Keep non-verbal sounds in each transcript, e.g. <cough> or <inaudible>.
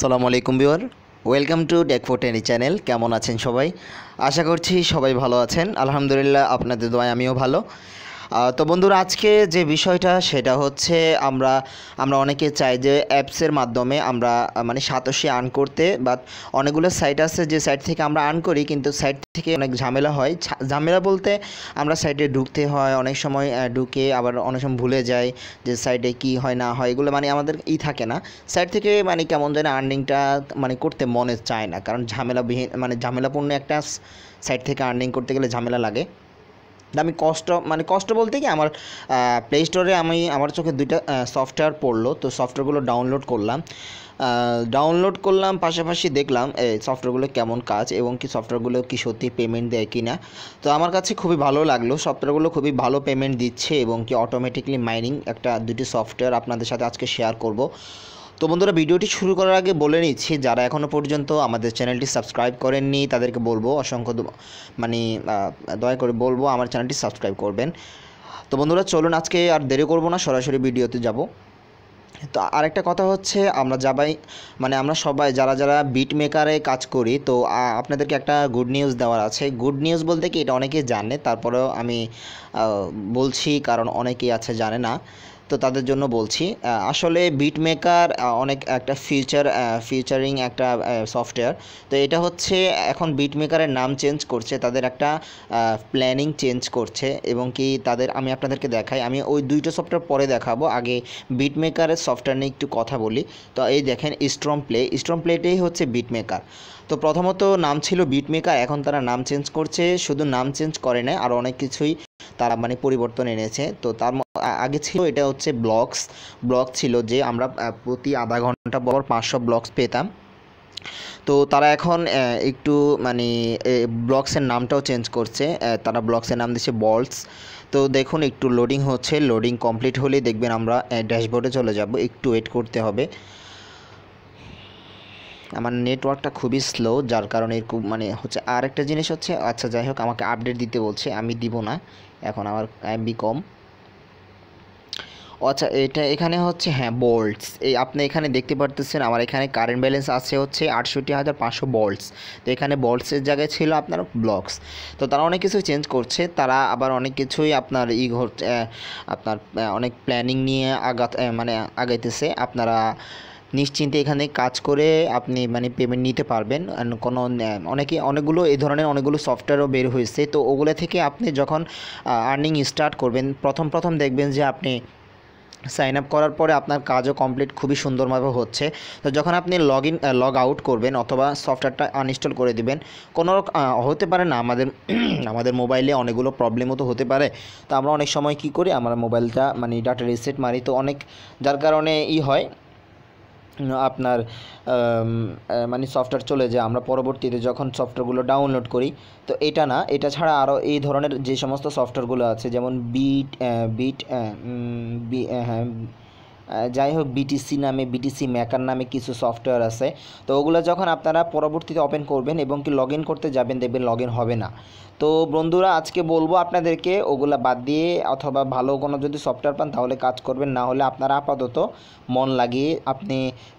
সালামু আলাইকুম বিওয়ার ওয়েলকাম টু ডেক ফোর টেনি চ্যানেল। কেমন আছেন সবাই? আশা করছি সবাই ভালো আছেন। আলহামদুলিল্লাহ আপনাদের দোয়ায় আমিও ভালো। তো বন্ধুরা, আজকে যে বিষয়টা, সেটা হচ্ছে আমরা আমরা অনেকে চাই যে অ্যাপসের মাধ্যমে আমরা মানে সাতশি আর্ন করতে বা অনেকগুলো সাইট আছে যে সাইট থেকে আমরা আর্ন করি, কিন্তু সাইট থেকে অনেক ঝামেলা হয়। ঝামেলা বলতে আমরা সাইটে ঢুকতে হয়, অনেক সময় ঢুকে আবার অনেক সময় ভুলে যাই যে সাইটে কি হয় না হয়, এগুলো মানে আমাদের ই থাকে না। সাইট থেকে মানে কেমন যেন আর্নিংটা মানে করতে মনে চায় না, কারণ ঝামেলাবিহীন মানে ঝামেলাপূর্ণ একটা সাইট থেকে আর্নিং করতে গেলে ঝামেলা লাগে। আমি কষ্ট মানে কষ্ট বলতে কি আমার প্লে স্টোরে আমি, আমার চোখে দুইটা সফটওয়্যার পড়ল। তো সফটওয়্যারগুলো ডাউনলোড করলাম। ডাউনলোড করলাম, পাশাপাশি দেখলাম, এই সফটওয়্যারগুলো কেমন কাজ এবং কি সফটওয়্যারগুলো কি সত্যি পেমেন্ট দেয় কি না তো আমার কাছে খুবই ভালো লাগল। সফটওয়্যারগুলো খুবই ভালো পেমেন্ট দিচ্ছে এবং কি অটোমেটিকলি মাইনিং একটা দুটি সফটওয়্যার আপনাদের সাথে আজকে শেয়ার করব। তো বন্ধুরা, ভিডিওটি শুরু করার আগে বলে নিচ্ছি, যারা এখনও পর্যন্ত আমাদের চ্যানেলটি সাবস্ক্রাইব করেননি, তাদেরকে বলব অসংখ্য মানে দয়া করে বলব আমার চ্যানেলটি সাবস্ক্রাইব করবেন। তো বন্ধুরা, চলুন আজকে আর দেরি করব না, সরাসরি ভিডিওতে যাব। তো আরেকটা কথা হচ্ছে, আমরা যাবাই মানে আমরা সবাই যারা যারা বিট মেকারে কাজ করি, তো আপনাদেরকে একটা গুড নিউজ দেওয়ার আছে। গুড নিউজ বলতে কি, এটা অনেকেই জানে, তারপরেও আমি বলছি, কারণ অনেকেই আছে জানে না। তো তাদের জন্য বলছি। আসলে বিট মেকার অনেক একটা ফিউচার ফিউচারিং একটা সফটওয়্যার তো এটা হচ্ছে এখন বিট মেকারের নাম চেঞ্জ করছে, তাদের একটা প্ল্যানিং চেঞ্জ করছে এবং কি তাদের, আমি আপনাদেরকে দেখাই, আমি ওই দুইটা সফটওয়্যার পরে দেখাবো। আগে বিট মেকারের সফটওয়্যার নিয়ে একটু কথা বলি। তো এই দেখেন স্ট্রম প্লে স্ট্রম প্লেটেই হচ্ছে বিট মেকার তো প্রথমত নাম ছিল বিট মেকার এখন তারা নাম চেঞ্জ করছে, শুধু নাম চেঞ্জ করে না আর অনেক কিছুই তারা মানে পরিবর্তন এনেছে। তো তার আগে ছিল, এটা হচ্ছে ব্লগস ব্লগ ছিল যে আমরা প্রতি আধা ঘণ্টা পর পাঁচশো ব্লগস পেতাম। তো তারা এখন একটু মানে ব্লগসের নামটাও চেঞ্জ করছে। তারা ব্লগসের নাম দিচ্ছে বলস। তো দেখুন, একটু লোডিং হচ্ছে। লোডিং কমপ্লিট হলেই দেখবেন আমরা ড্যাশবোর্ডে চলে যাব। একটু ওয়েট করতে হবে। আমার নেটওয়ার্কটা খুবই স্লো যার কারণে খুব মানে হচ্ছে আর একটা জিনিস হচ্ছে আচ্ছা যাই হোক, আমাকে আপডেট দিতে বলছে। আমি দিব না। এখন আমার এমবি কম। আচ্ছা এটা এখানে হচ্ছে হ্যাঁ বোল্টস এই আপনি এখানে দেখতে পারতেছেন, আমার এখানে কারেন্ট ব্যালেন্স আছে হচ্ছে আটষট্টি হাজার পাঁচশো বোল্টস তো এখানে বোল্টসের জায়গায় ছিল আপনার ব্লকস তো তারা অনেক কিছু চেঞ্জ করছে, তারা আবার অনেক কিছুই আপনার ই আপনার অনেক প্ল্যানিং নিয়ে আগাত মানে আগাইতেছে। আপনারা নিশ্চিন্তে এখানে কাজ করে আপনি মানে পেমেন্ট নিতে পারবেন। কোনো অনেকে, অনেকগুলো এই ধরনের অনেকগুলো সফটওয়্যারও বের হয়েছে। তো ওগুলো থেকে আপনি যখন আর্নিং স্টার্ট করবেন, প্রথম প্রথম দেখবেন যে আপনি সাইন আপ করার পরে আপনার কাজও কমপ্লিট খুবই সুন্দরভাবে হচ্ছে। তো যখন আপনি লগ ইন লগ আউট করবেন অথবা সফটওয়্যারটা আনইনস্টল করে দিবেন, কোনো হতে পারে না, আমাদের <clears throat> আমাদের মোবাইলে অনেকগুলো প্রবলেমও তো হতে পারে। তো আমরা অনেক সময় কি করি, আমার মোবাইলটা মানে ডাটা রিসেট মারি। তো অনেক, যার কারণে ই হয় আপনার মানে সফটওয়্যার চলে যায়, আমরা পরবর্তীতে যখন সফটওয়্যারগুলো ডাউনলোড করি, তো এটা না, এটা ছাড়া আরও এই ধরনের যে সমস্ত সফটওয়্যারগুলো আছে, যেমন বিট বিট হ্যাঁ যাই হোক বিটিসি নামে বিটিসি ম্যাকার নামে কিছু সফটওয়্যার আছে। তো ওগুলো যখন আপনারা পরবর্তীতে ওপেন করবেন এবং কি লগ করতে যাবেন, দেখবেন লগ হবে না। তো বন্ধুরা, আজকে বলব আপনাদেরকে, ওগুলা বাদ দিয়ে অথবা ভালো কোনো যদি সফটওয়্যার পান, তাহলে কাজ করবেন। না হলে আপনারা আপাতত মন লাগিয়ে আপনি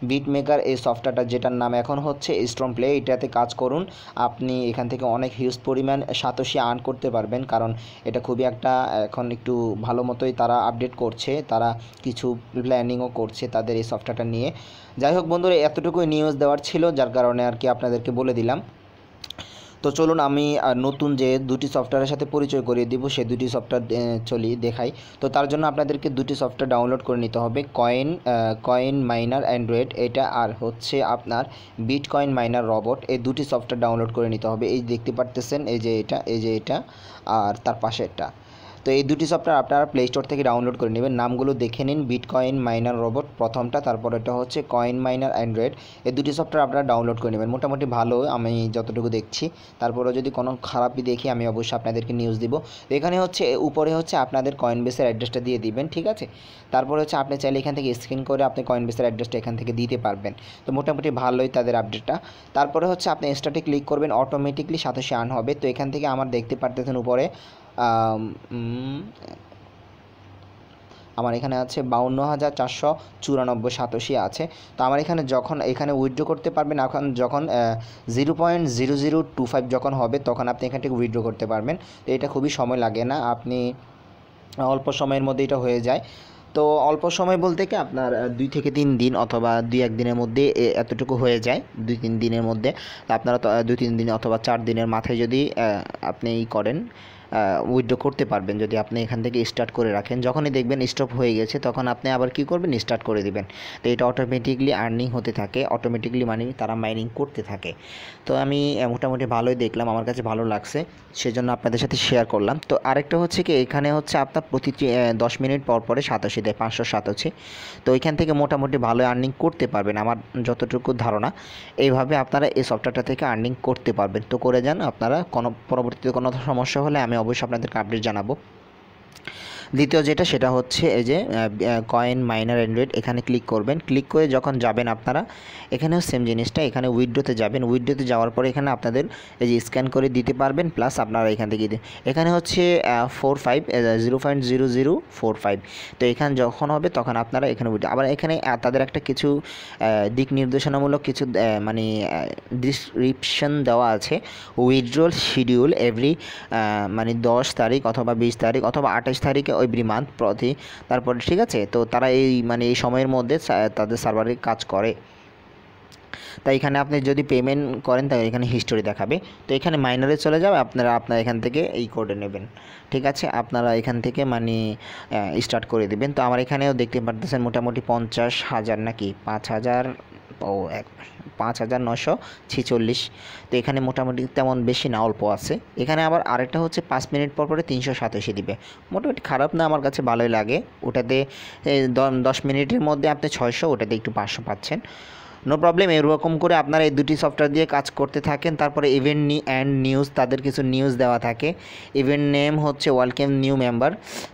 বিট মেকার এই সফটওয়্যারটা যেটার নাম এখন হচ্ছে স্ট্রং প্লে এটাতে কাজ করুন। আপনি এখান থেকে অনেক হিউজ পরিমাণ সাতশি আর্ন করতে পারবেন, কারণ এটা খুবই একটা এখন একটু ভালো মতোই তারা আপডেট করছে। তারা কিছু প্ল্যানিংও করছে তাদের এই সফটওয়্যারটা নিয়ে। যাই হোক বন্ধুরা, এতটুকুই নিউজ দেওয়ার ছিল, যার কারণে আর কি আপনাদেরকে বলে দিলাম। তো চলুন আমি নতুন যে দুটি সফটওয়্যারের সাথে পরিচয় করিয়ে দিব সেই দুটি সফটওয়্যার চলি, দেখাই। তো তার জন্য আপনাদেরকে দুটি সফটওয়্যার ডাউনলোড করে নিতে হবে কয়েন কয়েন মাইনার অ্যান্ড্রয়েড এটা আর হচ্ছে আপনার বিট কয়েন মাইনার রবট এই দুটি সফটওয়্যার ডাউনলোড করে নিতে হবে। এই দেখতে পারতেছেন, এই যে এটা, এই যে এটা, আর তার পাশে এটা তো এই দুটি সফটওয়্যার আপনারা প্লে স্টোর থেকে ডাউনলোড করে নেবেন। নামগুলো দেখে নিন বিটকয়েন মাইনার রোবট প্রথমটা, তারপর এটা হচ্ছে কয়েন মাইনার অ্যান্ড্রয়েড এই দুটি সফটওয়্যার আপনারা ডাউনলোড করে নেবেন। মোটামুটি ভালো, আমি যতটুকু দেখছি। তারপরে যদি কোনো খারাপই দেখি, আমি অবশ্যই আপনাদেরকে নিউজ দিব। এখানে হচ্ছে, উপরে হচ্ছে আপনাদের কয়েন বেসের অ্যাড্রেসটা দিয়ে দিবেন, ঠিক আছে? তারপরে হচ্ছে আপনি চাইলে এখান থেকে স্ক্রিন করে আপনি কয়েন বেসের অ্যাড্রেসটা এখান থেকে দিতে পারবেন। তো মোটামুটি ভালোই তাদের আপডেটটা তারপরে হচ্ছে আপনি স্টার্টে ক্লিক করবেন অটোমেটিকলি সাথে আর্ন হবে। তো এখান থেকে আমার দেখতে পারতেছেন উপরে আমার এখানে আছে বাউন্ন হাজার চারশো চুরানব্বই সাতাশি আছে। তো আমার এখানে যখন, এখানে উইথড্র করতে পারবেন, এখন যখন zero point zero zero two five যখন হবে, তখন আপনি এখান থেকে উইথড্র করতে পারবেন। তো এটা খুবই সময় লাগে না, আপনি অল্প সময়ের মধ্যে এটা হয়ে যায়। তো অল্প সময় বলতে কি, আপনার দুই থেকে তিন দিন অথবা দুই এক দিনের মধ্যে এতটুকু হয়ে যায়, দুই তিন দিনের মধ্যে। আপনারা দুই তিন দিন অথবা চার দিনের মাথায় যদি আপনি করেন উইথড্র করতে পারবেন। যদি আপনি এখান থেকে স্টার্ট করে রাখেন, যখনই দেখবেন স্টপ হয়ে গেছে, তখন আপনি আবার কি করবেন? স্টার্ট করে দিবেন। তো এটা অটোমেটিকলি আর্নিং হতে থাকে অটোমেটিকলি মানে তারা মাইনিং করতে থাকে। তো আমি মোটামুটি ভালোই দেখলাম, আমার কাছে ভালো লাগছে, সেজন্য আপনাদের সাথে শেয়ার করলাম। তো আরেকটা হচ্ছে কি, এখানে হচ্ছে আপনার প্রতি দশ মিনিট পর পরে সাতাশি দেয়, পাঁচশো সাতাশি। তো এখান থেকে মোটামুটি ভালো আর্নিং করতে পারবেন, আমার যতটুকু ধারণা। এইভাবে আপনারা এই সফটওয়্যারটা থেকে আর্নিং করতে পারবেন। তো করে যান, আপনারা কোনো, পরবর্তীতে কোনো সমস্যা হলে আমি অবশ্যই আপনাদেরকে আপডেট জানাব। দ্বিতীয় যেটা, সেটা হচ্ছে এই যে কয়েন মাইনার অ্যান্ড্রয়েড এখানে ক্লিক করবেন। ক্লিক করে যখন যাবেন আপনারা, এখানেও সেম জিনিসটা, এখানে উইড্রোতে যাবেন। উইড্রোতে যাওয়ার পরে এখানে আপনাদের এই যে স্ক্যান করে দিতে পারবেন প্লাস আপনারা এখান থেকে এখানে হচ্ছে four five zero point zero zero four five তো এখানে যখন হবে, তখন আপনারা এখানে withdraw- আবার এখানে তাদের একটা কিছু দিক নির্দেশনামূলক কিছু মানে ডিসক্রিপশন দেওয়া আছে। উইথড্রল শিডিউল এভরি মানে দশ তারিখ অথবা বিশ তারিখ অথবা আঠাশ তারিখে এভরি মান্থ প্রতি। তারপরে ঠিক আছে? তো তারা এই মানে এই সময়ের মধ্যে তাদের সার্ভারে কাজ করে। তাই এখানে আপনি যদি পেমেন্ট করেন, তাহলে এখানে হিস্টোরি দেখাবে। তো এখানে মাইনারে চলে যাবে, আপনারা আপনারা এখান থেকে এই কোডে নেবেন। ঠিক আছে? আপনারা এখান থেকে মানে স্টার্ট করে দিবেন। তো আমার এখানেও দেখতে পারতেছেন মোটামুটি পঞ্চাশ হাজার নাকি? পাঁচ হাজার ও এক, পাঁচ হাজার নশো ছেচল্লিশ। তো এখানে মোটামুটি তেমন বেশি না, অল্প আছে। এখানে আবার আরেকটা হচ্ছে পাঁচ মিনিট পর পরে তিনশো সাতাশি দিবে। মোটামুটি খারাপ না, আমার কাছে ভালোই লাগে। ওটাতে দশ মিনিটের মধ্যে আপনি ছয়শো, ওটাতে একটু পাঁচশো পাচ্ছেন। নো প্রবলেম, এরকম করে আপনারা এই দুটি সফটওয়্যার দিয়ে কাজ করতে থাকেন। তারপরে ইভেন্ট নি, অ্যান্ড নিউজ, তাদের কিছু নিউজ দেওয়া থাকে। ইভেন্ট নেম হচ্ছে ওয়েলকাম নিউ মেম্বার।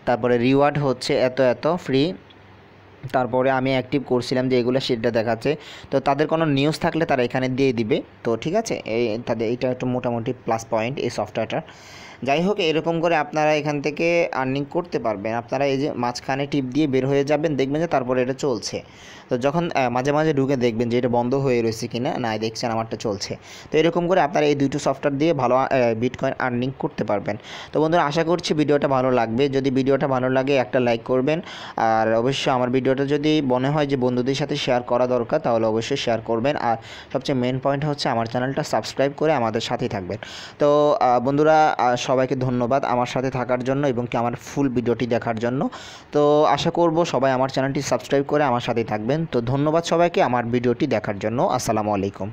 তারপরে রিওয়ার্ড হচ্ছে এত এত, ফ্রি। তারপরে আমি অ্যাক্টিভ করছিলাম যে এগুলো সেটা দেখাচ্ছে। তো তাদের কোনো নিউজ থাকলে তারা এখানে দিয়ে দিবে। তো ঠিক আছে? এই তাদের এইটা একটু মোটামুটি প্লাস পয়েন্ট এই সফটওয়্যারটার যাই হোক এরকম করে আপনারা এখান থেকে আর্নিং করতে পারবেন। আপনারা এই যে মাঝখানে টিপ দিয়ে বের হয়ে যাবেন দেখবেন যে তারপরে এটা চলছে। তো যখন মাঝে মাঝে ঢুকে দেখবেন যে এটা বন্ধ হয়ে রয়েছে কিনা না দেখছেন আমারটা চলছে। তো এরকম করে আপনারা এই দুটো সফটওয়্যার দিয়ে ভালো বিটকয়েন আর্নিং করতে পারবেন। তো বন্ধুরা আশা করছি ভিডিওটা ভালো লাগবে। যদি ভিডিওটা ভালো লাগে একটা লাইক করবেন। আর অবশ্যই আমার ভিডিওটা যদি মনে হয় যে বন্ধুদের সাথে শেয়ার করা দরকার তাহলে অবশ্যই শেয়ার করবেন। আর সবচেয়ে মেন পয়েন্ট হচ্ছে আমার চ্যানেলটা সাবস্ক্রাইব করে আমাদের সাথেই থাকবেন। তো বন্ধুরা আহ, সবাইকে ধন্যবাদ আমার সাথে থাকার জন্য এবং কি আমার ফুল ভিডিওটি দেখার জন্য। তো আশা করব সবাই আমার চ্যানেলটি সাবস্ক্রাইব করে আমার সাথেই থাকবেন। তো ধন্যবাদ সবাইকে আমার ভিডিওটি দেখার জন্য। আসসালামু আলাইকুম।